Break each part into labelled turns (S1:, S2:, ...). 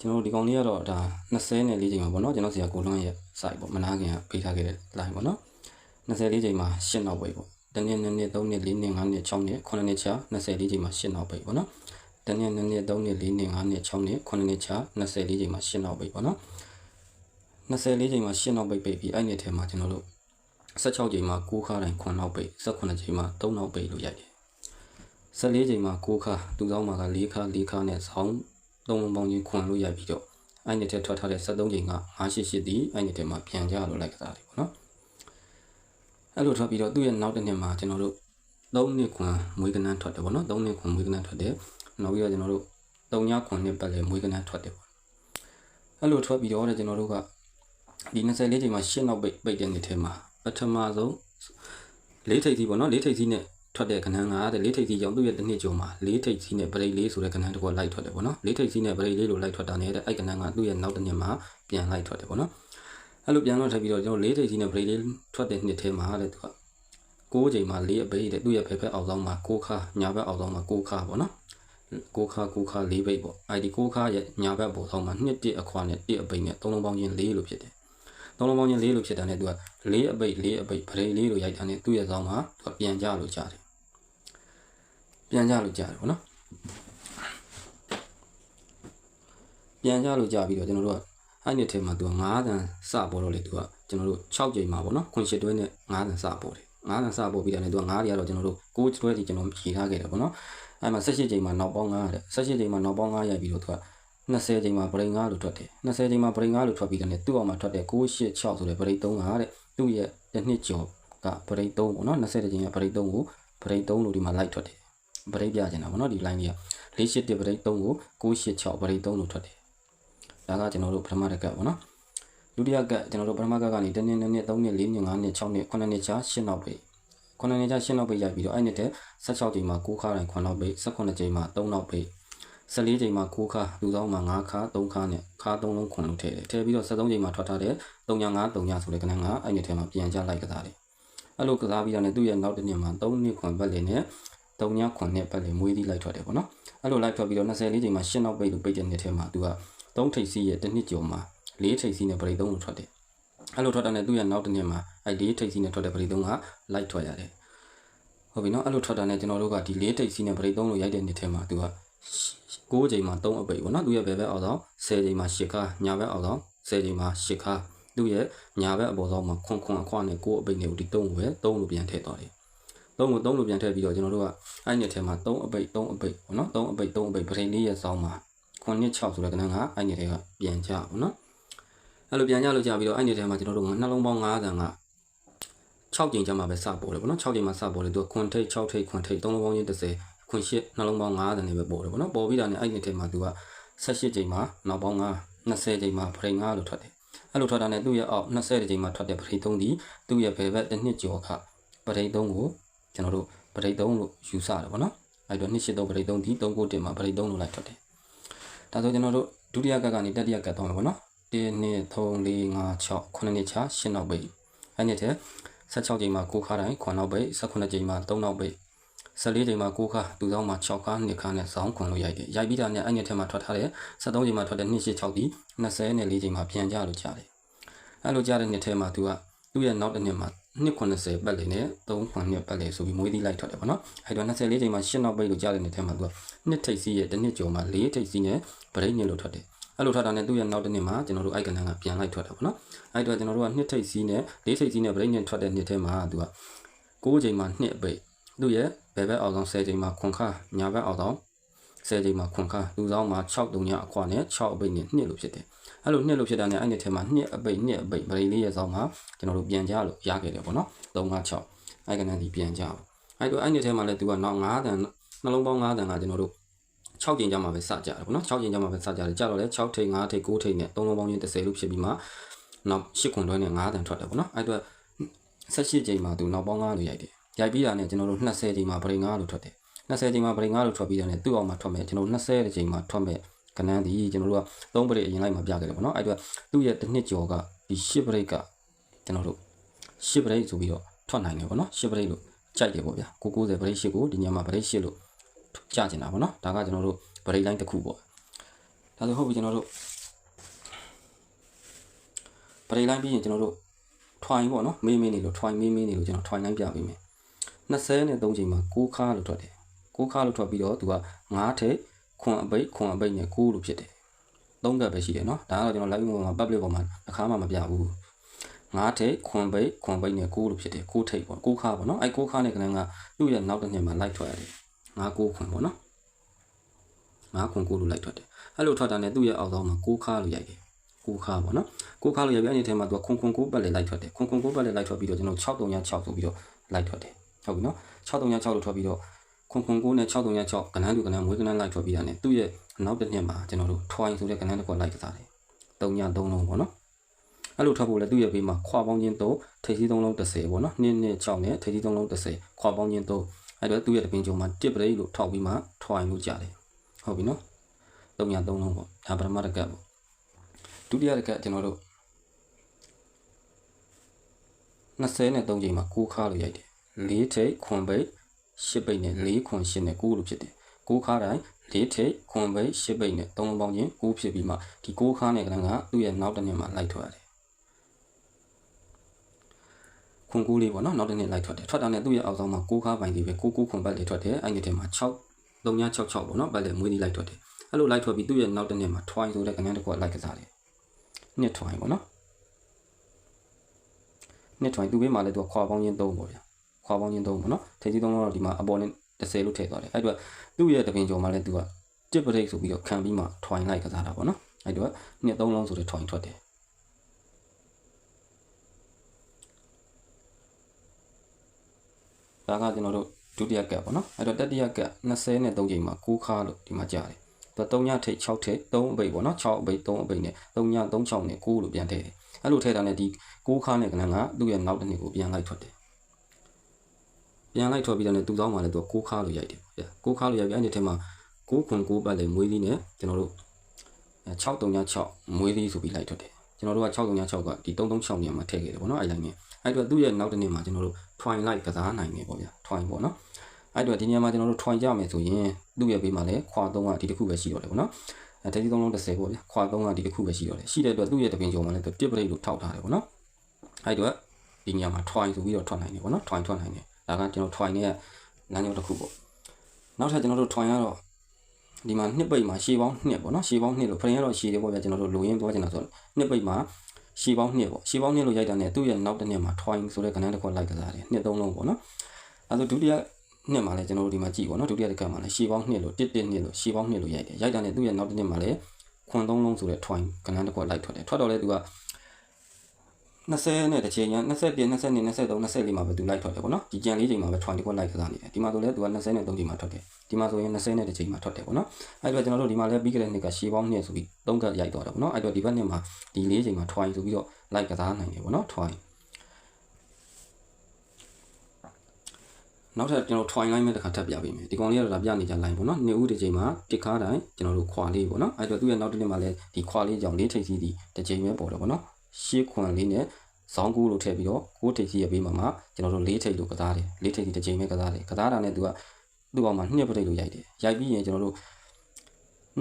S1: ကျွန်တော်တို့ဒီကောင်လေးကတော့ဒါ20နဲ့4ချိန်မှာပေါ့နော်ကျွန်တော်ဆရာကိုလွန်းရဲ့ site ပေါ့မနာခင်ကပေးထားခဲ့တဲ့ line ပေါ့နော်24ချိန်မှာ8နောက်ပိတ်ပေါ့တနည်း2နှစ်3နှစ်4နှစ်5နှစ်6နှစ်9နှစ်ချ24ချိန်မှာ8နောက်ပိတ်ပေါ့နော်တနည်း2နှစ်3နှစ်4နှစ်5နှစ်6နှစ်9နှစ်ချ24ချိန်မှာ8နောက်ပိတ်ပေါ့နော်24ချိန်မှာ8နောက်ပိတ်ပိတ်ပြီးအဲ့နှစ်ထဲမှာကျွန်တော်တို့16ချိန်မှာ9ခါတိုင်း9နောက်ပိတ်18ချိန်မှာ3နောက်ပိတ်လို့ရိုက်တယ်14ချိန်မှာ9ခါသူ့ဆောင်မှာက4ခါ4ခါနဲ့ဆောင်း သုံးလုံးပေါင်းချင်းခွန်လို့ရိုက်ပြီးတော့အဲ့နှစ်ထဲထွက်ထားတဲ့73ချိန်က988ဒီအဲ့နှစ်ထဲမှာပြန်ကြလို့လိုက်ကစားတယ်ပေါ့နော်အဲ့လိုထွက်ပြီးတော့သူ့ရဲ့နောက်တစ်နှစ်မှာကျွန်တော်တို့3နှစ်ခွန်မွေးကနန်းထွက်တယ်ပေါ့နော်3နှစ်ခွန်မွေးကနန်းထွက်တယ်နောက်ပြီးတော့ကျွန်တော်တို့3ညခွန်နှစ်ပတ်လဲမွေးကနန်းထွက်တယ်ပေါ့အဲ့လိုထွက်ပြီးတော့ကျွန်တော်တို့ကဒီ24ချိန်မှာရှင်းနောက်ပိတ်ပိတ်တဲ့နှစ်ထဲမှာပထမဆုံးလေးထိပ်စီပေါ့နော်လေးထိပ်စီနဲ့ ထွက်တဲ့ကဏ္ဍကတဲ့လေးထိပ်စီကြောင့်သူ့ရဲ့တစ်နှစ်ကျော်မှာလေးထိပ်စီနဲ့ဗရိတ်လေးဆိုတဲ့ကဏ္ဍတစ်ခုလိုက်ထွက်တယ်ပေါ့နော်လေးထိပ်စီနဲ့ဗရိတ်လေးလိုလိုက်ထွက်တာနဲ့တဲ့အဲ့ကဏ္ဍကသူ့ရဲ့နောက်တစ်နှစ်မှာပြန်လိုက်ထွက်တယ်ပေါ့နော်အဲ့လိုပြန်တော့ထပ်ပြီးတော့ကျွန်တော်လေးထိပ်စီနဲ့ဗရိတ်လေးထွက်တဲ့နှစ်ထဲမှာတဲ့သူက6ချိန်မှာ4အပိတ်တဲ့သူ့ရဲ့ဖက်ဖက်အောက်ဆောင်မှာ6ခါညာဘက်အောက်ဆောင်မှာ6ခါပေါ့နော်6ခါ6ခါ4ပိတ်ပေါ့အဲ့ဒီ6ခါရဲ့ညာဘက်ပေါ်ဆောင်မှာ2တစ်အခွာနဲ့1အပိတ်နဲ့3လုံးပေါင်းချင်း4လို့ဖြစ်တယ်သုံးလုံးပေါင်းချင်း၄လို့ဖြစ်တာနဲ့သူက၄အပိတ်၄အပိတ်ဗရိတ်လေးလို့ရိုက်တာနဲ့သူ့ရဲ့ဆောင်မှာသူကပြန်ကြလို့ကြားတယ် ပြန်ကြလို့ကြားတယ်ဗောနော်ပြန်ကြလို့ကြားပြီးတော့ကျွန်တော်တို့ကအဲ့ဒီထဲမှာသူက9တန်စပေါ်တော့လေသူကကျွန်တော်တို့6ကြိမ်မှာဗောနော်ခွန်ရှစ်တွဲနဲ့9တန်စပေါ်တယ်9တန်စပေါ်ပြီးတာနဲ့သူက9တွေကတော့ကျွန်တော်တို့6တွဲတီကျွန်တော်ဖြေထားခဲ့တယ်ဗောနော်အဲ့မှာ18ကြိမ်မှာနောက်ပေါင်း9တဲ့18ကြိမ်မှာနောက်ပေါင်း9ရိုက်ပြီးတော့သူက20ချိန်မှာဗရိန်9လို့ထွက်တယ်20ချိန်မှာဗရိန်9လို့ထွက်ပြီးတဲ့သူ့အောင်မှာထွက်တဲ့986ဆိုတဲ့ဗရိန်3ကတဲ့သူ့ရဲ့တစ်နှစ်ကျော်ကဗရိန်3ပေါ့နော်20ချိန်ကဗရိန်3ကိုဗရိန်3လို့ဒီမှာလိုက်ထွက်တယ် ဗရိန်ပြချင်တာပေါ့နော်ဒီ line ကြီးက481ဗရိန်3ကို986ဗရိန်3လို့ထွက်တယ်ဒါကကျွန်တော်တို့ပထမတစ်ကပ်ပေါ့နော်ဒုတိယကပ်ကျွန်တော်တို့ပထမကပ်ကနေ1နှစ်2နှစ်3နှစ်4နှစ်5နှစ်6နှစ်9နှစ်ချ8နောက်ပိတ်9နှစ်ချ8နောက်ပိတ်ရိုက်ပြီးတော့အဲ့နှစ်တဲ့16ချိန်မှာ9ခါတိုင်း9နောက်ပိတ်18ချိန်မှာ3နောက်ပိတ်14ချိန်မှာ9ခါလူဆောင်မှာ9ခါ3ခါနဲ့ခါ3လုံးခွန်လို့ထည့်တယ်ထည့်ပြီးတော့73ချိန်မှာထွက်ထားတဲ့3ည9 3ညဆိုတဲ့ကဏ္ဍကအဲ့ဒီထဲမှာပြန်ကြလိုက်ကစားတယ်အဲ့လိုကစားပြီးတော့ねသူ့ရဲ့နောက်တစ်နှစ်မှာ3နှစ်ခွန်ပတ်လည်နဲ့ 3ညခွန်နဲ့ပတ်လည်မွေးသီးလိုက်ထွက်တယ်ပေါ့နော်အဲ့လိုလိုက်ထွက်ပြီးတော့24ချိန်မှာ10နောက်ပိတ်လို့ပိတ်တဲ့နှစ်ထဲမှာသူက3ထိပ်စီးရဲ့တစ်နှစ်ကျော်မှာ4ထိပ်စီးနဲ့ပရိ3လို့ထွက်တယ်အဲ့လိုထွက်တာနဲ့သူ့ရဲ့နောက်တစ်နှစ်မှာအဲ့4ထိပ်စီးနဲ့ထွက်တဲ့ပရိ3ကလိုက်ထွက်ရတယ်ဟုတ်ပြီနော်အဲ့လိုထွက်တာနဲ့ကျွန်တော်တို့ကဒီ4ထိပ်စီးနဲ့ပရိ3လို့ရိုက်တဲ့နှစ်ထဲမှာသူက9ချိန်မှာ3အပိတ်ပေါ့နော်သူရဲ့ဘယ်ဘက်အောက်ဆောင်10ချိန်မှာ10ခါညာဘက်အောက်ဆောင်10ချိန်မှာ10ခါသူရဲ့ညာဘက်အပေါ်ဆောင်မှာခွန်ခွန်အခွနဲ့9အပိတ်နဲ့ဒီ3ကိုပဲ3လို့ပြန်ထည့်သွားတယ် 3ကို3လို့ပြန်ထည့်ပြီးတော့ကျွန်တော်တို့ကအဲ့နှစ်ထဲမှာ3အပိတ်3အပိတ်ပေါ့နော်3အပိတ်3အပိတ်ပရိလေးရဲ့ဆောင်မှာ9နှစ်6ဆိုတဲ့ကဏ္ဍကအဲ့နှစ်ထဲကပြန်ကြပေါ့နော်အဲ့လိုပြန်ကြလို့ကြပြီးတော့အဲ့နှစ်ထဲမှာကျွန်တော်တို့ကနှလုံးပေါင်း9တန်က6ကြိမ်ကျမှပဲစပေါ်တယ်ပေါ့နော်6ကြိမ်မှစပေါ်တယ်သူကခွန်ထိတ်6ထိတ်ခွန်ထိတ်3လုံးပေါင်းချင်း30ခွန်ရှစ်နှလုံးပေါင်း90နဲ့ပဲပေါ်တယ်ပေါ့နော်ပေါ်ပြီးတာနဲ့အဲ့ဒီထဲမှာသူက18ချိန်မှာနောက်ပေါင်း9 20ချိန်မှာဖရိန်9လို့ထွက်တယ်အဲ့လိုထွက်တာနဲ့သူ့ရဲ့အောက်20ချိန်မှာထွက်တဲ့ပရိသုံးဒီသူ့ရဲ့ဘယ်ဘက်တစ်နှစ်ကျော်ခပရိသုံးကို ကျွန်တော်တို့ပရိသုံးလို့ယူဆတယ်ပေါ့နော်အဲ့တော့283ပရိသုံးဒီ3ကိုတင်မှာပရိသုံးလို့လိုက်ထွက်တယ်ဒါဆိုကျွန်တော်တို့ဒုတိယကကနေတတိယကသွားမှာပေါ့နော်1 2 3 4 5 6 9နှစ်ချ10နောက်ပိတ်အဲ့ဒီထဲ16ချိန်မှာ9ခါတိုင်း9နောက်ပိတ်18ချိန်မှာ3နောက်ပိတ်14ချိန်မှာ9ခါသူဆောင်မှာ6ခါ2ခါနဲ့စောင်းခွန်လို့ရိုက်တယ်ရိုက်ပြီးတာနဲ့အဲ့ညထဲမှာထွက်ထားတဲ့73ချိန်မှာထွက်တဲ့286ဒီ20နဲ့4ချိန်မှာပြန်ကြလို့ကြားတယ်အဲ့လိုကြားတဲ့နှစ်ထဲမှာသူကသူ့ရဲ့နောက်တစ်နှစ်မှာ 290ပတ်လေနဲ့3ခွန်နှစ်ပတ်လေဆိုပြီးမွေးသီးလိုက်ထွက်တယ်ပေါ့နော်အဲ့တော့24ချိန်မှာ10နောက်ပိတ်လို့ကြားတဲ့နှစ်ထဲမှာသူကနှစ်ထိပ်စီးရဲ့တစ်နှစ်ကျော်မှာ4ထိပ်စီးနဲ့ဗရိတ်ညစ်လို့ထွက်တယ်အဲ့လိုထွက်တာနဲ့သူ့ရဲ့နောက်တစ်နှစ်မှာကျွန်တော်တို့အိုက်ကနန်ကပြန်လိုက်ထွက်တာပေါ့နော်အဲ့တော့ကျွန်တော်တို့ကနှစ်ထိပ်စီးနဲ့၄ထိပ်စီးနဲ့ဗရိတ်ညစ်ထွက်တဲ့နှစ်ထဲမှာသူက6ချိန်မှာ2အပိတ်သူ့ရဲ့ဘယ်ဘက်အောက်ဆောင်10ချိန်မှာခွန်ခါညာဘက်အောက်ဆောင် 10ချိန်မှာခွန်ခါလူဆောင်မှာ6တုံညအခွာနဲ့6အပိတ်နဲ့2လို့ဖြစ်တယ်အဲ့လို2လို့ဖြစ်တာနဲ့အဲ့ဒီထဲမှာ2အပိတ်2အပိတ်ဗရိလေးရဲ့ဆောင်မှာကျွန်တော်တို့ပြန်ကြလို့ရခဲ့တယ်ပေါ့နော်3 5 6အဲ့ကနန်းဒီပြန်ကြအောင်အဲ့တော့အဲ့ဒီထဲမှာလည်းသူကနောက်9တန်နှလုံးပေါင်း9တန်ကကျွန်တော်တို့6ကျင်ကြမှာပဲစကြတယ်ပေါ့နော်6ကျင်ကြမှာပဲစကြတယ်ကြတော့လေ6ထိပ်9ထိပ်9ထိပ်နဲ့3လုံးပေါင်းချင်း30လို့ဖြစ်ပြီးမှနောက်10ခွန်တွဲနဲ့9တန်ထွက်တယ်ပေါ့နော်အဲ့တော့18ကျင်မှာသူနောက်ပေါင်း9လို့ရိုက်တယ်ရိုက်ပြီးတာနဲ့ကျွန်တော်တို့20ချိန်မှာဗရိန်9လို့ထွက်တယ် 20ချိန်မှာဗရိန်9လို့ထွက်ပြီးတာနဲ့သူ့အောင်မှာထွက်မယ်ကျွန်တော်20ချိန်မှာထွက်မယ်ကနန်းဒီကျွန်တော်တို့က3ပရိတ်အရင်လိုက်မှာပြခဲ့တယ်ပေါ့နော်အဲ့တော့သူ့ရဲ့တစ်နှစ်ကျော်ကဒီ10ပရိတ်ကကျွန်တော်တို့10ပရိတ်ဆိုပြီးတော့ထွက်နိုင်တယ်ပေါ့နော်10ပရိတ်လို့ကြိုက်တယ်ပေါ့ဗျာ990ပရိတ်10ကိုဒီညမှာပရိတ်10လို့ကြာကျင်တာပေါ့နော်ဒါကကျွန်တော်တို့ပရိတ်လိုင်းတစ်ခုပေါ့ဒါဆိုဟုတ်ပြီကျွန်တော်တို့ပရိလိုက်ပြီးရင်ကျွန်တော်တို့ twine ပေါ့နော်မေးမေးနေလို့ twine မေးမေးနေလို့ကျွန်တော် twine လိုက်ပြပေးမယ်20နဲ့3ချိန်မှာ6ခါလို့ထွက်တယ် 6ခါလို့ထွက်ပြီးတော့သူက9ထိပ်ခွန်အပိတ်ခွန်အပိတ်နဲ့6လို့ဖြစ်တယ်သုံးကပ်ပဲရှိတယ်နော်ဒါကတော့ကျွန်တော် live ပေါ်မှာ public ပေါ်မှာအခါမှမပြဘူး9ထိပ်ခွန်ပိတ်ခွန်ပိတ်နဲ့6လို့ဖြစ်တယ်6ထိပ်ပေါ့6ခါပေါ့နော်အဲ6ခါနဲ့ကလည်းကသူ့ရဲ့နောက်တစ်နှစ်မှာ live ထွက်ရတယ်9 6ခွန်ပေါ့နော်9ခွန်6လို့ live ထွက်တယ်အဲ့လိုထွက်တာနဲ့သူ့ရဲ့အောက်ဆောင်မှာ6ခါလို့ရိုက်တယ်6ခါပေါ့နော်6ခါလို့ရိုက်ပြီးအဲ့ဒီထဲမှာသူကခွန်ခွန်6ပတ်လေ live ထွက်တယ်ခွန်ခွန်6ပတ်လေ live ထွက်ပြီးတော့ကျွန်တော်6306ဆိုပြီးတော့ live ထွက်တယ်ဟုတ်ပြီနော်6306လို့ထွက်ပြီးတော့ ခွန်ခွန်9နဲ့6306ကနန်းသူကနန်းမွေးကနန်း live ထွက်ပြီးတာ ਨੇ သူ့ရဲ့နောက်တစ်နှစ်မှာကျွန်တော်တို့ twine ဆိုတဲ့ကနန်းတစ်ခု live ကစားတယ်3ည3လုံးပေါ့နော်အဲ့လိုထွက်ဖို့လဲသူ့ရဲ့ဘေးမှာခွာပေါင်းချင်း3ထိပ်စီး3လုံး30ပေါ့နော်2နဲ့6နဲ့ထိပ်စီး3လုံး30ခွာပေါင်းချင်း3အဲ့တော့သူ့ရဲ့တပင်ကြုံမှာတစ်ပရိတ်လို့ထောက်ပြီးမှ twine လို့ကြားတယ်ဟုတ်ပြီနော်3ည3လုံးပေါ့ဒါပထမတစ်ကပ်ပေါ့ဒုတိယတစ်ကပ်ကျွန်တော်တို့20နဲ့3ချိန်မှာ6ခါလို့ရိုက်တယ်4ထိပ်ခွန်ပိတ် 10ပိတ်နဲ့4ခွန်10နဲ့9လို့ဖြစ်တယ်6ခါတိုင်း4ထိပ်ခွန်ပိတ်10ပိတ်နဲ့3လုံးပေါင်းချင်း9ဖြစ်ပြီးမှဒီ6ခါနဲ့ကလည်းကသူ့ရဲ့နောက်တစ်နှစ်မှာလိုက်ထွက်ရတယ်ခွန်ကူးလေးပေါ့နော်နောက်တစ်နေ့လိုက်ထွက်တယ်ထွက်တာနဲ့သူ့ရဲ့အောက်ဆောင်မှာ6ခါပိုင်းလေးပဲ6 9ခွန်ပတ်လေးထွက်တယ်အဲ့ဒီထဲမှာ6 3966ပေါ့နော်ပတ်လေးမွေးလေးလိုက်ထွက်တယ်အဲ့လိုလိုက်ထွက်ပြီးသူ့ရဲ့နောက်တစ်နေ့မှာ twine ဆိုတဲ့ကဏ္ဍတစ်ခုကလိုက်ကစားတယ်နှစ် twine ပေါ့နော်နှစ် twine သူ့ဘေးမှာလည်းသူကခွာပေါင်းချင်း3ပေါ့ဗျာ ခွာပေါင်းချင်း3ပေါ့နော်ထိပ်ကြီး3တော့ဒီမှာအပေါ်နဲ့30လို့ထည့်သွားတယ်အဲ့တော့သူ့ရဲ့တပင်ကျော်မှာလည်းသူကတစ်ပရိတ်ဆိုပြီးတော့ခံပြီးမှ twine လိုက်ကစားတာပေါ့နော်အဲ့တော့နှစ်3လုံးဆိုတဲ့ twine ထွက်တယ်ဒါကကျွန်တော်တို့ဒုတိယကပ်ပေါ့နော်အဲ့တော့တတိယကပ်20နဲ့3ချိန်မှာ6ခါလို့ဒီမှာကြားတယ်သူ3ညထိပ်6ထိပ်3အပိတ်ပေါ့နော်6အပိတ်3အပိတ်နဲ့3ည36နဲ့6လို့ပြန်ထည့်တယ်အဲ့လိုထည့်တာနဲ့ဒီ6ခါနဲ့ကနန်းကသူ့ရဲ့နောက်တစ်နှစ်ကိုပြန်လိုက်ထွက်တယ် ပြန်လိုက်ထွက်ပြီးတော့လည်းသူ့သောင်းမှာလည်းသူက6ခါလို့ရိုက်တယ်ဗျ6ခါလို့ရိုက်ပြီးအဲ့ဒီထဲမှာ6ခွန်6ပတ်လေမွေးလေးနဲ့ကျွန်တော်တို့6396မွေးလေးဆိုပြီးလိုက်ထွက်တယ်ကျွန်တော်တို့က6396ကဒီ336နေရာမှာထည့်ခဲ့တယ်ပေါ့နော်အဲ့လိုမျိုးအဲ့တော့သူ့ရဲ့နောက်တစ်နေ့မှာကျွန်တော်တို့ twine light ကစားနိုင်တယ်ပေါ့ဗျာ twine ပေါ့နော်အဲ့တော့ဒီနေရာမှာကျွန်တော်တို့ twine ကြမယ်ဆိုရင်သူ့ရဲ့ဘေးမှာလည်းခွာ3ကဒီတစ်ခုပဲရှိတော့တယ်ပေါ့နော်အဲတတိသုံးလုံး30ပေါ့ဗျာခွာ3ကဒီတစ်ခုပဲရှိတော့တယ်ရှိတဲ့အတွက်သူ့ရဲ့တပင်ကြုံမှာလည်းသူတစ်ပရိတ်လို့ထောက်ထားတယ်ပေါ့နော်အဲ့တော့ဒီနေရာမှာ twine ဆိုပြီးတော့ထွက်နိုင်တယ်ပေါ့နော် twine ထွက်နိုင်တယ် ဒါကကျွန်တော် twine ရဲ့လမ်းကြောင်းတစ်ခုပေါ့နောက်ထပ်ကျွန်တော်တို့ twine ကတော့ဒီမှာနှစ်ပိတ်မှာရှည်ပေါင်းနှစ်ပေါ့နော်ရှည်ပေါင်းနှစ်လို့ဖရင်ကတော့ရှည်တယ်ပေါ့ဗျာကျွန်တော်တို့လိုရင်းသွားချင်တာဆိုတော့နှစ်ပိတ်မှာရှည်ပေါင်းနှစ်ပေါ့ရှည်ပေါင်းနှစ်လို့ရိုက်တာနဲ့သူ့ရဲ့နောက်တစ်နှစ်မှာ twine ဆိုတဲ့ကဏ္ဍတစ်ခုလိုက်ကစားတယ်နှစ်သုံးလုံးပေါ့နော်အဲဆိုဒုတိယနှစ်မှာလည်းကျွန်တော်တို့ဒီမှာကြည့်ပေါ့နော်ဒုတိယတစ်ခါမှာလည်းရှည်ပေါင်းနှစ်လို့တစ်တစ်နှစ်လို့ရှည်ပေါင်းနှစ်လို့ရိုက်တယ်ရိုက်တာနဲ့သူ့ရဲ့နောက်တစ်နှစ်မှာလည်းခွန်သုံးလုံးဆိုတဲ့ twine ကဏ္ဍတစ်ခုလိုက်ထွက်တယ်ထွက်တော့လဲသူက 20နဲ့တစ်ချိန်ညာ21 22 23 24မှာပဲသူလိုက်ထွက်တယ်ပေါ့နော်ဒီကြံလေးချိန်မှာပဲ twine တစ်ခုလိုက်ကစားနေတယ်ဒီမှာဆိုလဲသူက20နဲ့3ချိန်မှာထွက်တယ်ဒီမှာဆိုရင်20နဲ့တစ်ချိန်မှာထွက်တယ်ပေါ့နော်အဲ့တော့ကျွန်တော်တို့ဒီမှာလဲပြီးကြတဲ့နှစ်ကရှည်ပေါင်းနှစ်ဆိုပြီး3ကရိုက်တော့တယ်ပေါ့နော်အဲ့တော့ဒီဘက်နှစ်မှာဒီ၄ချိန်မှာ twine ဆိုပြီးတော့လိုက်ကစားနိုင်တယ်ပေါ့နော် twine နောက်ထပ်ကျွန်တော် twine line မဲ့တစ်ခါထပ်ပြပေးမယ်ဒီကောင်လေးကတော့ဒါပြနေကြ line ပေါ့နော်နှစ်ဦးတစ်ချိန်မှာတစ်ခါတိုင်းကျွန်တော်တို့ခွာလေးပေါ့နော်အဲ့တော့သူ့ရဲ့နောက်တစ်နေ့မှာလည်းဒီခွာလေးကြောင့်လေးထိပ်စီးဒီတစ်ချိန်ပဲပေါ်တယ်ပေါ့နော် ရှေးခွန်လေးနဲ့ဇောင်းကူလို့ထည့်ပြီးတော့ကိုးထိပ်စီးရပေးမှာမှာကျွန်တော်တို့လေးထိပ်လို့ကစားတယ်လေးထိပ်စီးတစ်ချိန်ပဲကစားတယ်ကစားတာနဲ့သူကသူ့အောင်မှာနှစ်ပထိပ်လို့ရိုက်တယ်ရိုက်ပြီးရင်ကျွန်တော်တို့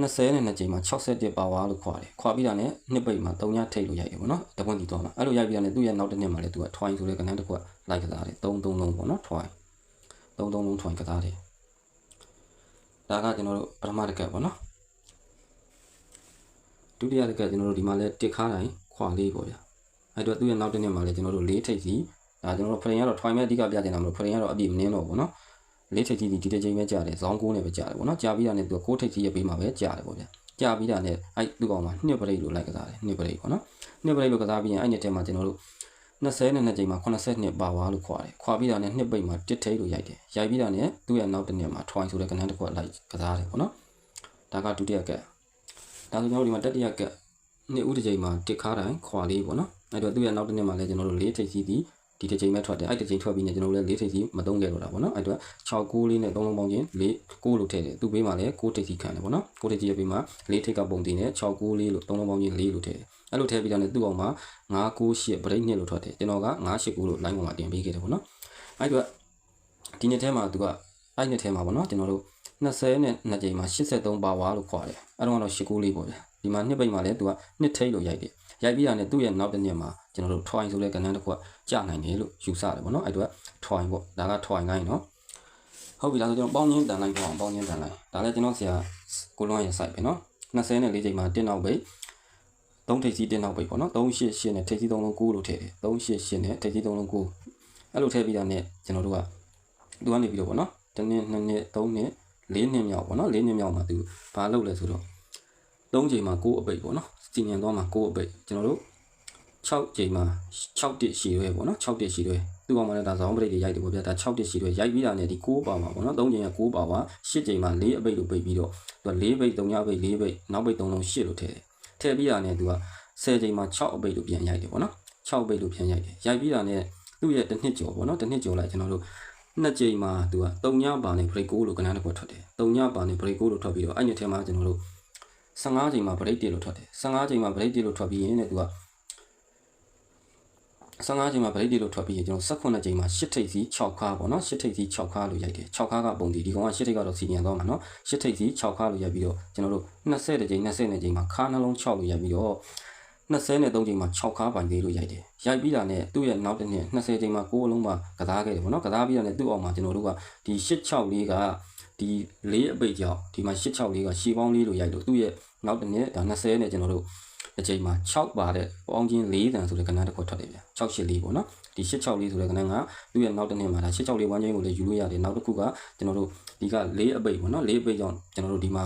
S1: 20နဲ့2ချိန်မှာ61ပါဝါလို့ခွာတယ်ခွာပြီးတာနဲ့နှစ်ပိတ်မှာ3ညထိပ်လို့ရိုက်တယ်ပေါ့နော်တပွင့်တီတော့မှာအဲ့လိုရိုက်ပြီးတာနဲ့သူ့ရဲ့နောက်တစ်နှစ်မှာလည်းသူက twine ဆိုတဲ့ကဏ္ဍတစ်ခုကလိုက်ကစားတယ်3 3လုံးပေါ့နော် twine သုံးသုံးလုံးထွင်ကစားတယ်ဒါကကျွန်တော်တို့ပထမတစ်ကပ်ပေါ့နော်ဒုတိယတစ်ကပ်ကျွန်တော်တို့ဒီမှာလဲတစ်ခါတိုင်း ခွာလေးပေါ့ဗျာအဲ့တော့သူ့ရဲ့နောက်တစ်နှစ်မှာလဲကျွန်တော်တို့လေးထိပ်စီဒါကျွန်တော်တို့ဖရင်ကတော့ထွင်မဲ့အဓိကပြချင်တာမလို့ဖရင်ကတော့အပြည့်မနှင်းတော့ဘူးနော်လေးထိပ်စီဒီဒီတစ်ချိန်ပဲကြာတယ်ဇောင်းကိုးနဲ့ပဲကြာတယ်ပေါ့နော်ကြာပြီးတာနဲ့သူကကိုးထိပ်စီရဲ့ဘေးမှာပဲကြာတယ်ပေါ့ဗျာကြာပြီးတာနဲ့အဲ့သူ့ကောင်မှာနှစ်ပရိတ်လို့လိုက်ကစားတယ်နှစ်ပရိတ်ပေါ့နော်နှစ်ပရိတ်လို့ကစားပြီးရင်အဲ့နှစ်ထဲမှာကျွန်တော်တို့20နဲ့2ချိန်မှာ82ပါဝါလို့ခွာတယ်ခွာပြီးတာနဲ့နှစ်ပိတ်မှာတစ်ထိတ်လို့ရိုက်တယ်ရိုက်ပြီးတာနဲ့သူ့ရဲ့နောက်တစ်နှစ်မှာ twine ဆိုတဲ့ကဏ္ဍတစ်ခုကလိုက်ကစားတယ်ပေါ့နော်ဒါကဒုတိယကက်ဒါဆိုကျွန်တော်ဒီမှာတတိယကက် နှစ်ဦးတစ်ချိန်မှာတစ်ခါတိုင်းခွာလေးပေါ့နော်အဲ့တော့သူ့ရဲ့နောက်တစ်နှစ်မှာလည်းကျွန်တော်တို့လေးထိတ်စီးသည်ဒီတစ်ချိန်ပဲထွက်တယ်အဲ့တစ်ချိန်ထွက်ပြီးနေကျွန်တော်တို့လည်းလေးထိပ်စီမသုံးခဲ့တော့တာပေါ့နော်အဲ့တော့6 9လေးနဲ့3လုံးပေါင်းချင်း4 9လို့ထည့်တယ်သူ့ဘေးမှာလည်း6ထိပ်စီခံတယ်ပေါ့နော်6ထိပ်စီရဲ့ဘေးမှာ4ထိပ်ကပုံတင်နဲ့6 9လေးလို့3လုံးပေါင်းချင်း4လို့ထည့်တယ်အဲ့လိုထည့်ပြီးတော့လည်းသူ့အောင်မှာ9 9 8 break နှစ်လို့ထွက်တယ်ကျွန်တော်က9 8 9လို့ line ပေါ်မှာတင်ပေးခဲ့တယ်ပေါ့နော်အဲ့တော့ဒီနှစ်ထဲမှာသူကအဲ့နှစ်ထဲမှာပေါ့နော်ကျွန်တော်တို့20နဲ့2ကြိမ်မှာ83ပါဝါလို့ခေါ်တယ်အဲ့တော့ကတော့89လေးပေါ့ဗျာ ဒီမှာနှစ်ပိတ်မှာလည်းသူကနှစ်ထိတ်လို့ရိုက်တယ်ရိုက်ပြီးတာနဲ့သူ့ရဲ့နောက်တစ်နှစ်မှာကျွန်တော်တို့ twine ဆိုတဲ့ကဏ္ဍတစ်ခုကကြာနိုင်တယ်လို့ယူဆတယ်ပေါ့နော်အဲ့တော့ twine ပေါ့ဒါက twine ကိုင်းနော်ဟုတ်ပြီလားဆိုကျွန်တော်ပေါင်းချင်းတန်လိုက်ပေါ့အောင်ပေါင်းချင်းတန်လိုက်ဒါလည်းကျွန်တော်ဆရာကိုလွန်ရဲ့ site ပဲနော်20နဲ့4ကြိမ်မှာတင်းနောက်ပိတ်3ထိပ်စီးတင်းနောက်ပိတ်ပေါ့နော်388နဲ့ထိပ်စီး3လုံး9လို့ထည့်တယ်388နဲ့ထိပ်စီး3လုံး9အဲ့လိုထည့်ပြီးတာနဲ့ကျွန်တော်တို့ကသူကနေပြီးတော့ပေါ့နော်တစ်နှစ်နှစ်နှစ်3နှစ်၄နှစ်မြောက်ပေါ့နော်၄နှစ်မြောက်မှာသူဘာလုပ်လဲဆိုတော့ 3ချိန်မှာ9အပိတ်ပေါ့နော်စီညံသွားမှာ9အပိတ်ကျွန်တော်တို့6ချိန်မှာ6တစ်ရှိရွဲပေါ့နော်6တစ်ရှိရွဲသူ့အောင်မှာလည်းဒါဇောင်းပရိတ်တွေရိုက်တယ်ပေါ့ဗျာဒါ6တစ်ရှိရွဲရိုက်ပြီးတာနဲ့ဒီ9ပါမှာပေါ့နော်3ချိန်က9ပါပါ10ချိန်မှာ4အပိတ်လို့ပိတ်ပြီးတော့သူက4ပိတ်3ညပိတ်4ပိတ်နောက်ပိတ်3လုံး10လို့ထည့်တယ်ထည့်ပြီးတာနဲ့သူက10ချိန်မှာ6အပိတ်လို့ပြန်ရိုက်တယ်ပေါ့နော်6အပိတ်လို့ပြန်ရိုက်တယ်ရိုက်ပြီးတာနဲ့သူ့ရဲ့တစ်နှစ်ကျော်ပေါ့နော်တစ်နှစ်ကျော်လိုက်ကျွန်တော်တို့နှစ်ကြိမ်မှာသူက3ညပါနဲ့ break 6လို့ကဏ္ဍတစ်ခုထွက်တယ်3ညပါနဲ့ break 6လို့ထွက်ပြီးတော့အဲ့ညထဲမှာကျွန်တော်တို့ 15ချိန်မှာ break 1လို့ထွက်တယ်15ချိန်မှာ break 1လို့ထွက်ပြီးရင်တဲ့သူက15ချိန်မှာ break 1လို့ထွက်ပြီးရင်ကျွန်တော်18ချိန်မှာ8ထိပ်စီ6ခါပေါ့နော်8ထိပ်စီ6ခါလို့ရိုက်တယ်6ခါကပုံတီဒီကောင်က8ထိပ်ကတော့စီညံသွားမှာနော်8ထိပ်စီ6ခါလို့ရိုက်ပြီးတော့ကျွန်တော်တို့20ချိန်20ချိန်မှာခါနှလုံး6လို့ရိုက်ပြီးတော့23ချိန်မှာ6ခါပိုင်သေးလို့ရိုက်တယ်ရိုက်ပြီးတာနဲ့သူ့ရဲ့နောက်တစ်နှစ်20ချိန်မှာ6အလုံးမှာကစားခဲ့တယ်ပေါ့နော်ကစားပြီးတာနဲ့သူ့အောက်မှာကျွန်တော်တို့ကဒီ864က ဒီ၄အပိတ်ကြောင့်ဒီမှာ864ကရှီပေါင်းလေးလို့ရိုက်လို့သူ့ရဲ့နောက်တစ်နှစ်ဒါ20နဲ့ကျွန်တော်တို့အချိန်မှာ6ပါတဲ့ပေါင်းချင်း4တန်ဆိုတဲ့ကဏ္ဍတစ်ခုထွက်တယ်ဗျ684ပေါ့နော်ဒီ864ဆိုတဲ့ကဏ္ဍကသူ့ရဲ့နောက်တစ်နှစ်မှာဒါ864ဝမ်းချင်းကိုလည်းယူလို့ရတယ်နောက်တစ်ခုကကျွန်တော်တို့ဒီက4အပိတ်ပေါ့နော်4အပိတ်ကြောင့်ကျွန်တော်တို့ဒီမှာ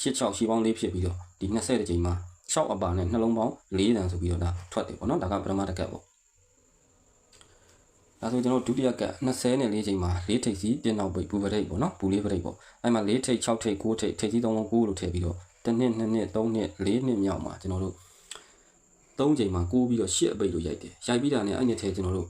S1: 86ရှီပေါင်းလေးဖြစ်ပြီးတော့ဒီ20တဲ့ချိန်မှာ6အပါနဲ့နှလုံးပေါင်း4တန်ဆိုပြီးတော့ဒါထွက်တယ်ပေါ့နော်ဒါကပထမတစ်ကပ်ပေါ့ ဒါဆိုကျွန်တော်ဒုတိယကပ်20နဲ့4ချိန်မှာ4ထိပ်စီတင်းနောက်ပိတ်ပူပရိတ်ပေါ့နော်ပူလေးပရိတ်ပေါ့အဲ့မှာ4ထိပ်6ထိပ်9ထိပ်ထိပ်စီ3လုံး9လို့ထည့်ပြီးတော့တစ်နှစ်နှစ်နှစ်3နှစ်4နှစ်မြောက်မှာကျွန်တော်တို့3ချိန်မှာ9ပြီးတော့8အပိတ်လို့ရိုက်တယ်ရိုက်ပြီးတာနဲ့အဲ့ညထဲကျွန်တော်တို့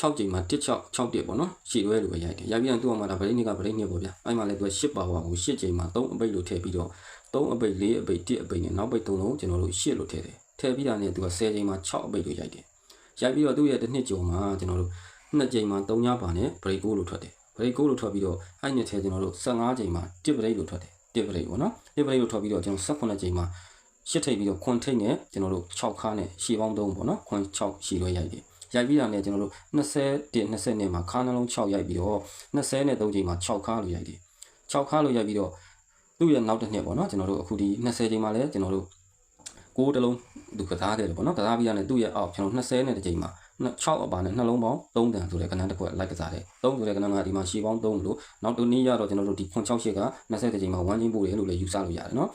S1: 6ချိန်မှာ1 6 6တက်ပေါ့နော်ရှည်ရွဲလိုပဲရိုက်တယ်ရိုက်ပြီးတော့သူ့အောင်မှာဒါဗရိတ်နှစ်ကဗရိတ်နှစ်ပေါ့ဗျာအဲ့မှာလည်းသူက8ပါဝါကို8ချိန်မှာ3အပိတ်လို့ထည့်ပြီးတော့3အပိတ်4အပိတ်1အပိတ်နဲ့နောက်ပိတ်3လုံးကျွန်တော်တို့8လို့ထည့်တယ်ထည့်ပြီးတာနဲ့သူက10ချိန်မှာ6အပိတ်လို့ရိုက်တယ် ရိုက်ပြီးတော့သူ့ရဲ့တစ်နှစ်ကျော်မှာကျွန်တော်တို့နှစ်ချိန်မှာ3ညပါနဲ့ break 6လို့ထွက်တယ် break 6လို့ထွက်ပြီးတော့အဲ့နှစ်ထဲကျွန်တော်တို့15ချိန်မှာ1 break လို့ထွက်တယ်1 break ပေါ့နော်1 break လို့ထွက်ပြီးတော့ကျွန်တော်18ချိန်မှာရှစ်ထိပ်ပြီးတော့ခွန်ထိပ်နဲ့ကျွန်တော်တို့6ခါနဲ့ရှည်ပေါင်း3ပေါ့နော်ခွန်6ရှည်လွှဲရိုက်တယ်ရိုက်ပြီးတာနဲ့ကျွန်တော်တို့20တင်20နဲ့မှာခါနှလုံး6ရိုက်ပြီးတော့20နဲ့3ချိန်မှာ6ခါလို့ရိုက်တယ်6ခါလို့ရိုက်ပြီးတော့သူ့ရဲ့နောက်တစ်နှစ်ပေါ့နော်ကျွန်တော်တို့အခုဒီ20ချိန်မှာလည်းကျွန်တော်တို့ ကိုးတလုံးသူကစားခဲ့တယ်ပေါ့နော်ကစားပြီးရတဲ့သူ့ရဲ့အောက်ကျွန်တော်20နဲ့တစ်ချိန်မှာ6အပါနဲ့နှလုံးပေါင်း3တန်ဆိုတဲ့ကဏ္ဍတစ်ခုလိုက်ကစားတယ်3ဆိုတဲ့ကဏ္ဍကဒီမှာရှည်ပေါင်း3လို့နောက်တစ်နည်းရတော့ကျွန်တော်တို့ဒီ968က20တစ်ချိန်မှာ1ချင်းပို့တယ်လို့လည်းယူဆလို့ရတယ်နော်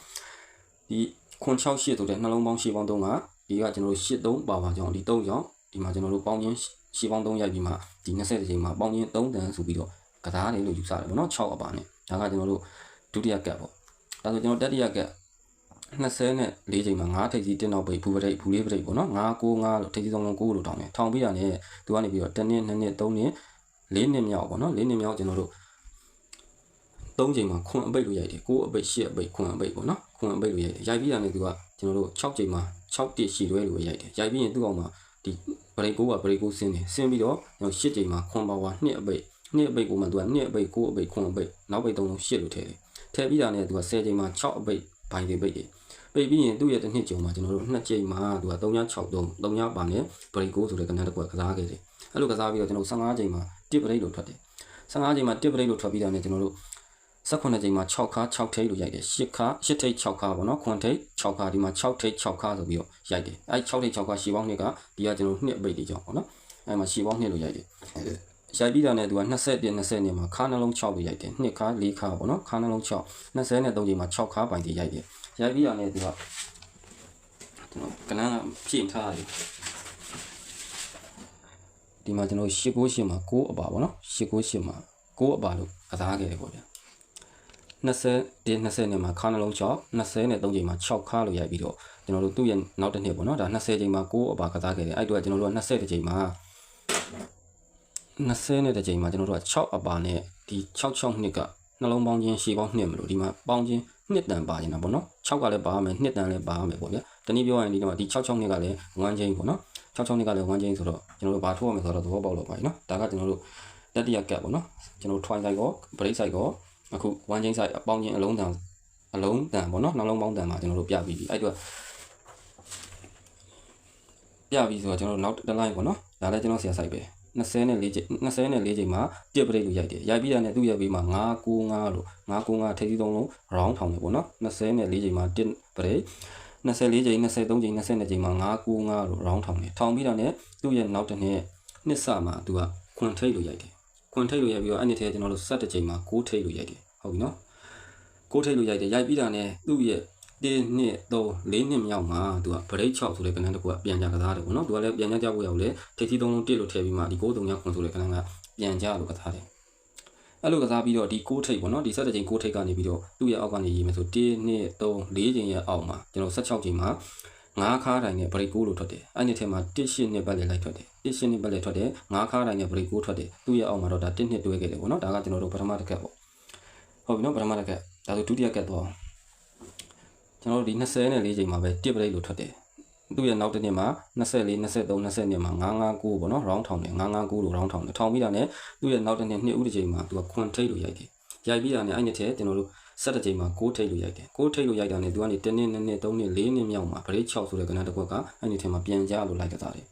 S1: ဒီ968ဆိုတဲ့နှလုံးပေါင်းရှည်ပေါင်း3ကဒီကကျွန်တော်တို့83ပါပါကြောင်းဒီ3ကြောင်းဒီမှာကျွန်တော်တို့ပေါင်းချင်းရှည်ပေါင်း3ရိုက်ပြီးမှဒီ20တစ်ချိန်မှာပေါင်းချင်း3တန်ဆိုပြီးတော့ကစားတယ်လို့ယူဆတယ်ပေါ့နော်6အပါနဲ့ဒါကကျွန်တော်တို့ဒုတိယကပ်ပေါ့ဒါဆိုကျွန်တော်တတိယကပ် 20နဲ့4ချိန်မှာ9ထိပ်စီတင်းနောက်ပိတ်ဘူးပရိတ်ဘူးလေးပရိတ်ပေါ့နော်9 9 9လို့ထိပ်စီသုံးလုံး9လို့တောင်းတယ်ထောင်ပြရနဲ့သူကနေပြီးတော့1နှစ်2နှစ်3နှစ်4နှစ်မြောက်ပေါ့နော်4နှစ်မြောက်ကျွန်တော်တို့3ချိန်မှာခွန်အပိတ်လို့ရိုက်တယ်9အပိတ်10အပိတ်ခွန်အပိတ်ပေါ့နော်ခွန်အပိတ်လို့ရိုက်တယ်ရိုက်ပြီးရနဲ့သူကကျွန်တော်တို့6ချိန်မှာ6တိရှိတွဲလို့ရိုက်တယ်ရိုက်ပြီးရင်သူ့အောင်မှာဒီဘရိတ်9ကဘရိတ်9ဆင်းတယ်ဆင်းပြီးတော့ကျွန်တော်10ချိန်မှာခွန်ပါဝါ2အပိတ်2အပိတ်ကိုမှသူက2အပိတ်9အပိတ်ခွန်အပိတ်နောက်ပိတ်3လုံး10လို့ထည့်တယ်ထည့်ပြီးတာနဲ့သူက10ချိန်မှာ6အပိတ်ဘိုင်တွေပိတ်တယ် ပိတ်ပြီးရင်သူ့ရဲ့တစ်နှစ်ကြုံမှာကျွန်တော်တို့နှစ်ကြိမ်မှာသူက363 3ပါနဲ့ break ကိုဆိုတဲ့ကဏ္ဍတစ်ခုကစားခဲ့တယ်အဲ့လိုကစားပြီးတော့ကျွန်တော်15ကြိမ်မှာ1 break လို့ထွက်တယ်15ကြိမ်မှာ1 break လို့ထွက်ပြီးတာနဲ့ကျွန်တော်တို့18ကြိမ်မှာ6ခါ6ထိပ်လို့ရိုက်တယ်10ခါ10ထိပ်6ခါပေါ့နော်ခွန်ထိပ်6ခါဒီမှာ6ထိပ်6ခါဆိုပြီးတော့ရိုက်တယ်အဲ့6ထိပ်6ခါရှည်ပေါင်းနှစ်ကဒီကကျွန်တော်နှစ်ပိတ်တွေကြောင်းပေါ့နော်အဲ့မှာရှည်ပေါင်းနှစ်လို့ရိုက်တယ်ရိုက်ပြီးတာနဲ့သူက20ပြည့်20နေမှာခါနှလုံး6လို့ရိုက်တယ်နှစ်ခါ4ခါပေါ့နော်ခါနှလုံး6 20နဲ့3ချိန်မှာ6ခါပိုင်တည်ရိုက်တယ် ရိုက်ပြီးရနေသူကကျွန်တော်ကနန်းကဖြည့်ထားတယ်ဒီမှာကျွန်တော်ရှစ်ကိုရှစ်မှာ6အပါပေါ့နော်ရှစ်ကိုရှစ်မှာ6အပါလို့ကစားခဲ့တယ်ပေါ့ဗျာ20ဒီ20နဲ့မှာခါနှလုံး6 20နဲ့3ချိန်မှာ6ခါလို့ရိုက်ပြီးတော့ကျွန်တော်တို့သူ့ရဲ့နောက်တစ်နှစ်ပေါ့နော်ဒါ20ချိန်မှာ6အပါကစားခဲ့တယ်အဲ့တော့ကျွန်တော်တို့က20ချိန်မှာ20နဲ့တစ်ချိန်မှာကျွန်တော်တို့က6အပါနဲ့ဒီ66နှစ်ကနှလုံးပေါင်းချင်းရှည်ပေါင်းနှစ်မလို့ဒီမှာပေါင်းချင်း နှစ်တန်ပါနေတာပေါ့နော်6ကလည်းပါမယ်နှစ်တန်လည်းပါမယ်ပေါ့ဗျာတနည်းပြောရရင်ဒီတော့ဒီ66နှစ်ကလည်း1ချင်းပေါ့နော်66နှစ်ကလည်း1ချင်းဆိုတော့ကျွန်တော်တို့ဘာထိုးရမလဲဆိုတော့သဘောပေါက်လို့ပါပြီနော်ဒါကကျွန်တော်တို့တတိယကတ်ပေါ့နော်ကျွန်တော် twine side ကော break side ကောအခုဝမ်းချင်းဆိုင်အပေါင်းချင်းအလုံးတန်အလုံးတန်ပေါ့နော်နှလုံးပေါင်းတန်မှာကျွန်တော်တို့ပြပြီးပြီအဲ့တော့ပြပြီးဆိုတော့ကျွန်တော်တို့နောက်တစ် line ပေါ့နော်ဒါလည်းကျွန်တော်ဆရာဆိုင်ပဲ 24ချိန်24ချိန်မှာတစ်ပရိတ်လို့ရိုက်တယ်ရိုက်ပြီးတာနဲ့သူ့ရဲ့ဘေးမှာ995လို့995ထိပ်သီးသုံးလုံး round ထောင်တယ်ပေါ့နော်24ချိန်မှာတစ်ပရိတ်24ချိန်23ချိန်22ချိန်မှာ995လို့ round ထောင်တယ်ထောင်ပြီးတာနဲ့သူ့ရဲ့နောက်တစ်နှစ်နှစ်စမှာသူကခွန်ထိတ်လို့ရိုက်တယ်ခွန်ထိတ်လို့ရိုက်ပြီးတော့အဲ့ဒီထဲကျွန်တော်တို့7ချိန်မှာ9ထိတ်လို့ရိုက်တယ်ဟုတ်ပြီနော်9ထိတ်လို့ရိုက်တယ်ရိုက်ပြီးတာနဲ့သူ့ရဲ့ 1နှစ်3 4နှစ်မြောက်မှာသူက break 6ဆိုတဲ့ကဏ္ဍတစ်ခုကပြန်ကြကစားတယ်ပေါ့နော်သူကလည်းပြန်ကြကြဖို့ရောက်လေထိပ်သီးသုံးလုံးတစ်လို့ထည့်ပြီးမှဒီ9 3ညခွန်ဆိုတဲ့ကဏ္ဍကပြန်ကြလို့ကစားတယ်အဲ့လိုကစားပြီးတော့ဒီ6ထိပ်ပေါ့နော်ဒီ7ချိန်6ထိပ်ကနေပြီးတော့သူ့ရဲ့အောက်ကနေရေးမယ်ဆို1 2 3 4ချိန်ရဲ့အောက်မှာကျွန်တော်16ချိန်မှာငါးခါတိုင်းနဲ့ break 6လို့ထွက်တယ်အဲ့ဒီထဲမှာ1 8နှစ်ပတ်လေလိုက်ထွက်တယ်1 8နှစ်ပတ်လေထွက်တယ်ငါးခါတိုင်းနဲ့ break 6ထွက်တယ်သူ့ရဲ့အောက်မှာတော့ဒါ1နှစ်တွဲခဲ့တယ်ပေါ့နော်ဒါကကျွန်တော်တို့ပထမတစ်ခက်ပေါ့ဟုတ်ပြီနော်ပထမတစ်ခက်ဒါဆိုဒုတိယကက်တော့ ကျွန်တော်တို့ဒီ20နဲ့4ချိန်မှာပဲတစ်ပရိတ်လို့ထွက်တယ်သူ့ရဲ့နောက်တစ်နှစ်မှာ24 23 22မှာ959ပေါ့နော် round ထောင်တယ်959လို့ round ထောင်တယ်ထောင်ပြီးတာနဲ့သူ့ရဲ့နောက်တစ်နှစ်နှစ်ဦးတစ်ချိန်မှာသူကခွန်ထိတ်လို့ရိုက်တယ်ရိုက်ပြီးတာနဲ့အဲ့နှစ်ထဲကျွန်တော်တို့7ချိန်မှာ6ထိတ်လို့ရိုက်တယ်6ထိတ်လို့ရိုက်တာနဲ့သူကနေ1နှစ်2နှစ်3နှစ်4နှစ်မြောက်မှာဗရိတ်6ဆိုတဲ့ကဏ္ဍတစ်ခွက်ကအဲ့နှစ်ထဲမှာပြန်ကြလို့လိုက်ကစားတယ်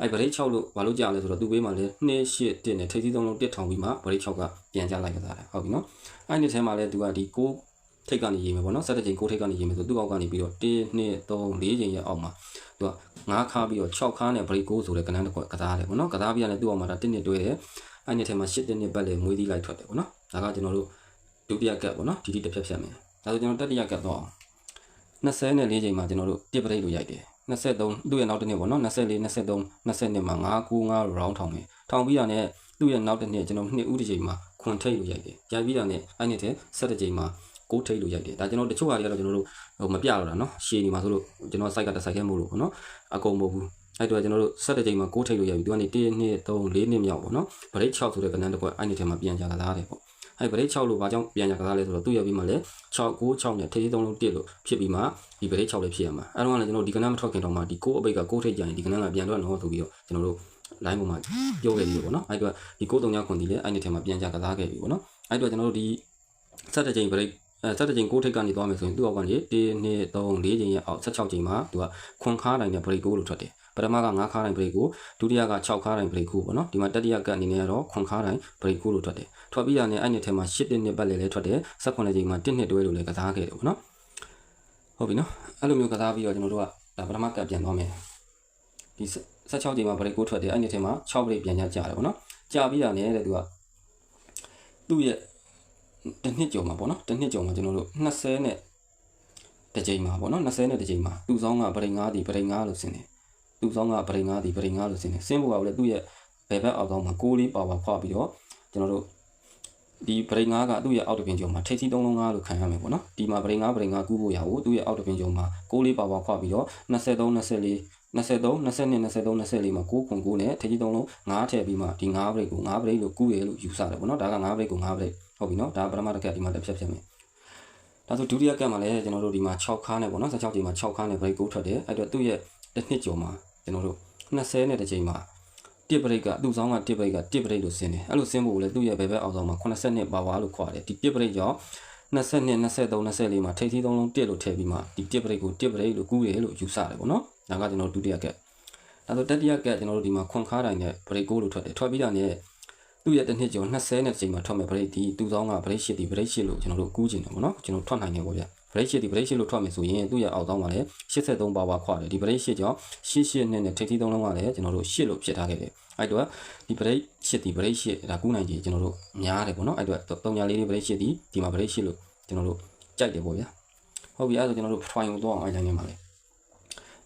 S1: အဲ့ဗရိတ်6လို့ဘာလို့ကြာလဲဆိုတော့သူ့ဘေးမှာလည်း2 8တက်နဲ့ထိပ်သီးသုံးလုံးတက်ထောင်ပြီးမှဗရိတ်6ကပြန်ကြလိုက်ကစားတယ်ဟုတ်ပြီနော်အဲ့နှစ်ထဲမှာလည်းသူကဒီ6 ထိတ်ကနေရေးမယ်ပေါ့နော်7ချိန်6ထိတ်ကနေရေးမယ်ဆိုသူ့အောက်ကနေပြီးတော့1 2 3 4ချိန်ရဲ့အောက်မှာသူက9ခါပြီးတော့6ခါနဲ့ break 9ဆိုတဲ့ကဏ္ဍတစ်ခုကစားတယ်ပေါ့နော်ကစားပြီးရတယ်သူ့အောက်မှာဒါ1နှစ်တွဲတယ်အဲ့နှစ်ထဲမှာ8နှစ်ပတ်လေမွေးသီးလိုက်ထွက်တယ်ပေါ့နော်ဒါကကျွန်တော်တို့ဒုတိယကပ်ပေါ့နော်ဒီဒီတစ်ဖြတ်ဖြတ်မယ်ဒါဆိုကျွန်တော်တတိယကပ်တော့24ချိန်မှာကျွန်တော်တို့တစ် break လို့ရိုက်တယ်23သူ့ရဲ့နောက်တစ်နှစ်ပေါ့နော်24 23 22မှာ995 round ထောင်မယ်ထောင်ပြီးရတယ်သူ့ရဲ့နောက်တစ်နှစ်ကျွန်တော်နှစ်ဦးတစ်ချိန်မှာခွန်ထိတ်လို့ရိုက်တယ်ရိုက်ပြီးတာနဲ့အဲ့နှစ်ထဲ7ချိန်မှာ ကိုထိတ်လို့ရိုက်တယ်ဒါကျွန်တော်တချို့ဟာတွေကတော့ကျွန်တော်တို့ဟိုမပြတော့တာเนาะရှည်နေမှာဆိုလို့ကျွန်တော် site ကတစ် site ခဲမို့လို့ပေါ့နော်အကုန်မဟုတ်ဘူးအဲ့တော့ကျွန်တော်တို့7ချိန်မှာကိုထိတ်လို့ရိုက်ပြီးသူကနေ1 2 3 4နှစ်မြောက်ပေါ့နော် break 6ဆိုတဲ့ကဏ္ဍတစ်ခုအဲ့ဒီထဲမှာပြန်ကြကစားတယ်ပေါ့အဲ့ break 6လို့ဘာကြောင့်ပြန်ကြကစားလဲဆိုတော့သူ့ရပြီးမှလည်း6 9 6နဲ့ထိပ်3လုံး1လို့ဖြစ်ပြီးမှဒီ break 6လေးဖြစ်ရမှာအဲ့တော့လည်းကျွန်တော်ဒီကဏ္ဍမထွက်ခင်တော့မှဒီကိုအပိတ်ကကိုထိတ်ကြရင်ဒီကဏ္ဍကပြန်တော့တော့ဆိုပြီးတော့ကျွန်တော်တို့ line ပေါ်မှာပြောခဲ့ပြီးပေါ့နော်အဲ့တော့ဒီကို3ညခွန်ဒီလည်းအဲ့ဒီထဲမှာပြန်ကြကစားခဲ့ပြီပေါ့နော်အဲ့တော့ကျွန်တော်တို့ဒီ7ချိန် break အဲ7ချိန်6ထိပ်ကနေသွားမယ်ဆိုရင်သူ့အောက်ကနေ1 2 3 4ချိန်ရဲ့အောက်16ချိန်မှာသူကခွန်ခါတိုင်းနဲ့ break ကိုလို့ထွက်တယ်ပထမက9ခါတိုင်း break ကိုဒုတိယက6ခါတိုင်း break ကိုပေါ့နော်ဒီမှာတတိယကအနေနဲ့ကတော့ခွန်ခါတိုင်း break ကိုလို့ထွက်တယ်ထွက်ပြီးရတဲ့အဲ့ဒီထဲမှာ10နှစ်ပတ်လေလဲထွက်တယ်18ချိန်မှာ1နှစ်တွဲလို့လည်းကစားခဲ့တယ်ပေါ့နော်ဟုတ်ပြီနော်အဲ့လိုမျိုးကစားပြီးတော့ကျွန်တော်တို့ကဒါပထမကပြန်သွားမယ်ဒီ16ချိန်မှာ break ကိုထွက်တယ်အဲ့ဒီထဲမှာ6 break ပြန်ကြကြတယ်ပေါ့နော်ကြာပြီးတာနဲ့တဲ့သူကသူ့ရဲ့ တစ်နှစ်ကျော်မှာပေါ့နော်တစ်နှစ်ကျော်မှာကျွန်တော်တို့20နဲ့တစ်ချိန်မှာပေါ့နော်20နဲ့တစ်ချိန်မှာသူ့ဆောင်ကပရိငါးဒီပရိငါးလို့ဆင်းတယ်သူ့ဆောင်ကပရိငါးဒီပရိငါးလို့ဆင်းတယ်ဆင်းဖို့ကလည်းသူ့ရဲ့ဘယ်ဘက်အောက်ဆောင်မှာကိုးလေးပါပါခွာပြီးတော့ကျွန်တော်တို့ဒီပရိငါးကသူ့ရဲ့အောက်တပင်ကျော်မှာထိပ်စီးသုံးလုံးငါးလို့ခံရမယ်ပေါ့နော်ဒီမှာပရိငါးပရိငါးကူးဖို့ရဖို့သူ့ရဲ့အောက်တပင်ကျော်မှာကိုးလေးပါပါခွာပြီးတော့23 24 23 22 23 24မှာ6ခွန်9နဲ့ထိပ်ကြီး3လုံး9ထည့်ပြီးမှဒီ9 break ကို9 break လို့ကူးရလို့ယူဆတယ်ပေါ့နော်ဒါက9 break ကို9 break ဟုတ်ပြီနော်ဒါပထမတစ်ခါဒီမှာတစ်ဖြတ်ဖြတ်မယ်ဒါဆိုဒုတိယကတ်မှာလည်းကျွန်တော်တို့ဒီမှာ6ခါနဲ့ပေါ့နော်16ချိန်မှာ6ခါနဲ့ break ကိုထွက်တယ်အဲ့တော့သူ့ရဲ့တစ်နှစ်ကျော်မှာကျွန်တော်တို့20နဲ့တစ်ချိန်မှာတစ် break ကသူ့ဆောင်ကတစ် break ကတစ် break လို့ဆင်းတယ်အဲ့လိုဆင်းဖို့လည်းသူ့ရဲ့ဘယ်ဘက်အောင်ဆောင်မှာ80နှစ်ပါဝါလို့ခေါ်တယ်ဒီတစ် break ကြောင့်20နှစ်23 24မှာထိပ်သီးသုံးလုံးတစ်လို့ထည့်ပြီးမှဒီတစ် break ကိုတစ် break လို့ကူးရလို့ယူဆတယ်ပေါ့နော် ဒါကကျွန်တော်ဒုတိယကတ်ဒါဆိုတတိယကတ်ကျွန်တော်တို့ဒီမှာခွန်ခါတိုင်းနဲ့ break ကိုလို့ထွက်တယ်ထွက်ပြီးတာနဲ့သူ့ရဲ့တစ်နှစ်ကျော်20နဲ့ချိန်မှာထွက်မယ် break ဒီသူ့ဆောင်က break ရှစ်ဒီ break ရှစ်လို့ကျွန်တော်တို့ကူးကျင်တယ်ပေါ့နော်ကျွန်တော်ထွက်နိုင်တယ်ပေါ့ဗျာ break ရှစ်ဒီ break ရှစ်လို့ထွက်မယ်ဆိုရင်သူ့ရဲ့အောက်ဆောင်ကလည်း83ပါဝါခွာတယ်ဒီ break ရှစ်ကြောင့်88နဲ့နဲ့ထိပ်သီးသုံးလုံးကလည်းကျွန်တော်တို့8လို့ဖြစ်ထားခဲ့တယ်အဲ့တော့ဒီ break ရှစ်ဒီ break ရှစ်ဒါကူးနိုင်ကြီးကျွန်တော်တို့များတယ်ပေါ့နော်အဲ့တော့တုံညာလေးလေး break ရှစ်ဒီဒီမှာ break ရှစ်လို့ကျွန်တော်တို့ကြိုက်တယ်ပေါ့ဗျာဟုတ်ပြီအဲ့ဒါကျွန်တော်တို့ file ကိုတော့အောင် outline နဲ့မှာလေ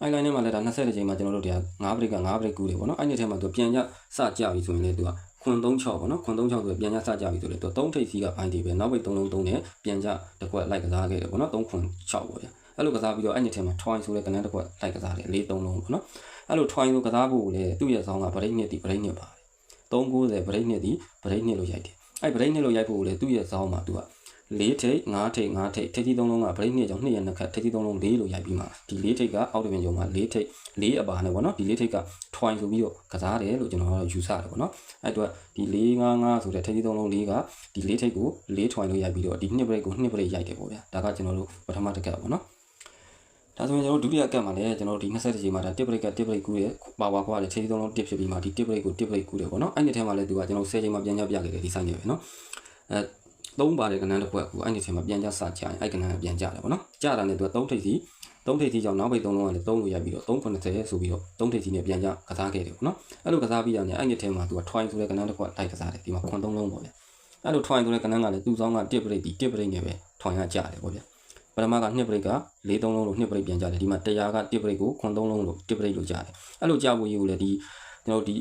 S1: outline နဲ့မှာလည်းဒါ20ချိန်မှာကျွန်တော်တို့ဒီ5 break က5 break ကူးတယ်ပေါ့နော်အဲ့ဒီထဲမှာသူပြန်ကြစကြပြီဆိုရင်လည်းသူကခွန်36ပေါ့နော်ခွန်36ဆိုပြန်ကြစကြပြီဆိုလေသူ3ထိပ်စီးကဘိုင်းတီပဲနောက်ပိတ်3လုံး3နဲ့ပြန်ကြတစ်ခွက်လိုက်ကစားခဲ့တယ်ပေါ့နော်3ခွန်6ပေါ့ဗျာအဲ့လိုကစားပြီးတော့အဲ့ဒီထဲမှာ twine ဆိုတဲ့ကဏ္ဍတစ်ခွက်လိုက်ကစားတယ်4 3လုံးပေါ့နော်အဲ့လို twine ကိုကစားဖို့လေသူ့ရဲ့ဆောင်းက break နှစ်ဒီ break နှစ်ပါတယ်390 break နှစ်ဒီ break နှစ်လို့ရိုက်တယ်အဲ့ break နှစ်လို့ရိုက်ဖို့လေသူ့ရဲ့ဆောင်းမှာသူက ၄ထိပ်၅ထိပ်၅ထိပ်ထိပ်သီးသုံးလုံးကဗရိတ်နှစ်ကြောင့်နှစ်ရက်နှစ်ခတ်ထိပ်သီးသုံးလုံး၄လို့ရိုက်ပြီးမှဒီ၄ထိပ်ကအောက်တပင်ကျော်မှာ၄ထိပ်၄အပါနဲ့ပေါ့နော်ဒီ၄ထိပ်ကထွိုင်ဆိုပြီးတော့ကစားတယ်လို့ကျွန်တော်တို့ယူဆတယ်ပေါ့နော်အဲ့တော့ဒီ၄၅၅ဆိုတဲ့ထိပ်သီးသုံးလုံး၄ကဒီ၄ထိပ်ကို၄ထွိုင်လို့ရိုက်ပြီးတော့ဒီနှစ်ပရိတ်ကိုနှစ်ပရိတ်ရိုက်တယ်ပေါ့ဗျာဒါကကျွန်တော်တို့ပထမတစ်ကက်ပေါ့နော်ဒါဆိုရင်ကျွန်တော်ဒုတိယကက်မှာလည်းကျွန်တော်ဒီ20ချိန်မှာဒါတစ်ပရိတ်ကတစ်ပရိတ်ကူးတယ်ပါဝါကွာတယ်ထိပ်သီးသုံးလုံးတစ်ဖြစ်ပြီးမှဒီတစ်ပရိတ်ကိုတစ်ပရိတ်ကူးတယ်ပေါ့နော်အဲ့ဒီထဲမှာလည်းသူကကျွန်တော်10ချိန်မှာပြန်ကြပြခဲ့တယ်ဒီဆိုင်နေပဲနော်အဲ သုံးပါတဲ့ကဏ္ဍတစ်ခုကအဲ့ဒီထဲမှာပြန်ကြစကြရင်အဲ့ကဏ္ဍကပြန်ကြတယ်ပေါ့နော်ကြတာနဲ့သူက3ထိပ်စီ3ထိပ်စီကြောင့်နောက်ပိတ်3လုံးကလည်း3လို့ရပြီးတော့390ဆိုပြီးတော့3ထိပ်စီနဲ့ပြန်ကြကစားခဲ့တယ်ပေါ့နော်အဲ့လိုကစားပြီးတော့ねအဲ့ဒီထဲမှာသူက twine ဆိုတဲ့ကဏ္ဍတစ်ခုကတိုက်ကစားတယ်ဒီမှာခွန်3လုံးပေါ့ဗျအဲ့လို twine ဆိုတဲ့ကဏ္ဍကလည်းသူ့ဆောင်ကတစ်ပရိတ်ဒီတစ်ပရိတ်နဲ့ပဲ twine ကကြတယ်ပေါ့ဗျပထမကနှစ်ပရိတ်က၄၃လုံးလို့နှစ်ပရိတ်ပြန်ကြတယ်ဒီမှာ100ကတစ်ပရိတ်ကိုခွန်3လုံးလို့တစ်ပရိတ်လို့ကြတယ်အဲ့လိုကြဖို့ယူလေဒီကျွန်တော်ဒီ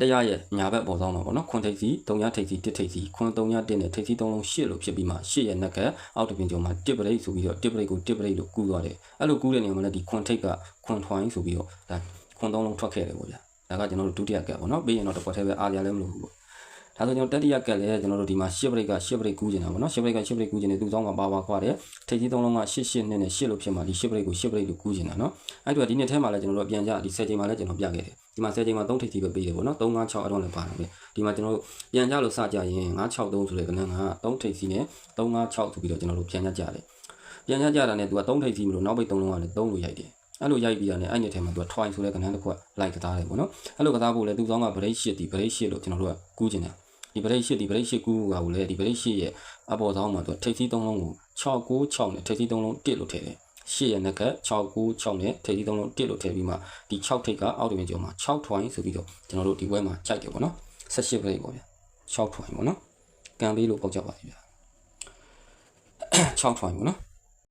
S1: တရားရဲ့ညာဘက်ပေါ်ဆောင်တော့ဗောနော်ခွန်ထိပ်စီ၃ညထိပ်စီတစ်ထိပ်စီခွန်၃ညတစ်နဲ့ထိပ်စီ၃လုံး၈လို့ဖြစ်ပြီးမှ၈ရဲ့နက်ကအောက်တပင်ကျော်မှာတစ်ပရိတ်ဆိုပြီးတော့တစ်ပရိတ်ကိုတစ်ပရိတ်လို့ကူးသွားတယ်အဲ့လိုကူးတဲ့နေရာမှာလည်းဒီခွန်ထိပ်ကခွန်ထွိုင်းဆိုပြီးတော့ဒါခွန်၃လုံးထွက်ခဲ့တယ်ဗောဗျာဒါကကျွန်တော်တို့ဒုတိယကက်ဗောနော်ပြီးရင်တော့တစ်ခွက်ထဲပဲအားရလည်းမလို့ဘူးဗော ဒါဆိုကျွန်တော်တတိယကက်လည်းကျွန်တော်တို့ဒီမှာရှစ်ပရိတ်ကရှစ်ပရိတ်ကူးကျင်တာဗောနော်ရှစ်ပရိတ်ကရှစ်ပရိတ်ကူးကျင်တယ်သူ့ဆောင်ကပါပါခွာတယ်ထိပ်ကြီးသုံးလုံးကရှစ်ရှစ်နဲ့နဲ့ရှစ်လို့ဖြစ်မှာဒီရှစ်ပရိတ်ကိုရှစ်ပရိတ်ကိုကူးကျင်တာနော်အဲ့တော့ဒီနှစ်ထဲမှာလည်းကျွန်တော်တို့ပြန်ကြဒီ10ချိန်မှာလည်းကျွန်တော်ပြခဲ့တယ်ဒီမှာ10ချိန်မှာ3ထိပ်ကြီးပဲပေးတယ်ဗောနော်3 5 6အတော့လည်းပါတယ်ပဲဒီမှာကျွန်တော်တို့ပြန်ကြလို့စကြရင်9 6 3ဆိုတဲ့ကဏ္ဍက3ထိပ်စီနဲ့3 5 6ဆိုပြီးတော့ကျွန်တော်တို့ပြန်ကြကြတယ်ပြန်ကြကြတာနဲ့သူက3ထိပ်စီမလို့နောက်ပိတ်3လုံးကလည်း3လို့ရိုက်တယ်အဲ့လိုရိုက်ပြီးတာနဲ့အဲ့ညထဲမှာသူက twine ဆိုတဲ့ကဏ္ဍတစ်ခုကလိုက်ကစားတယ်ပေါ့နော်အဲ့လိုကစားဖို့လဲသူဆောင်က break shit ဒီ break shit လို့ကျွန်တော်တို့ကကူးကျင်တယ် ဒီ break shit ဒီ break shit ကူးကကိုလေဒီ break shit ရဲ့အပေါ်ဆောင်မှာသူထိပ်စီး၃လုံးကို696နဲ့ထိပ်စီး၃လုံး1လို့ထည့်တယ်ရှစ်ရဲ့နက်က696နဲ့ထိပ်စီး၃လုံး1လို့ထည့်ပြီးမှဒီ6ထိပ်ကအောက်တပြင်ကျော်မှာ6 twine ဆိုပြီးတော့ကျွန်တော်တို့ဒီဘွဲမှာကြိုက်တယ်ပေါ့နော်18 break ပေါ့ဗျာ6 twine ပေါ့နော်ကန်ပေးလို့ပေါက်ကြပါပြီဗျာ6 twine ပေါ့နော်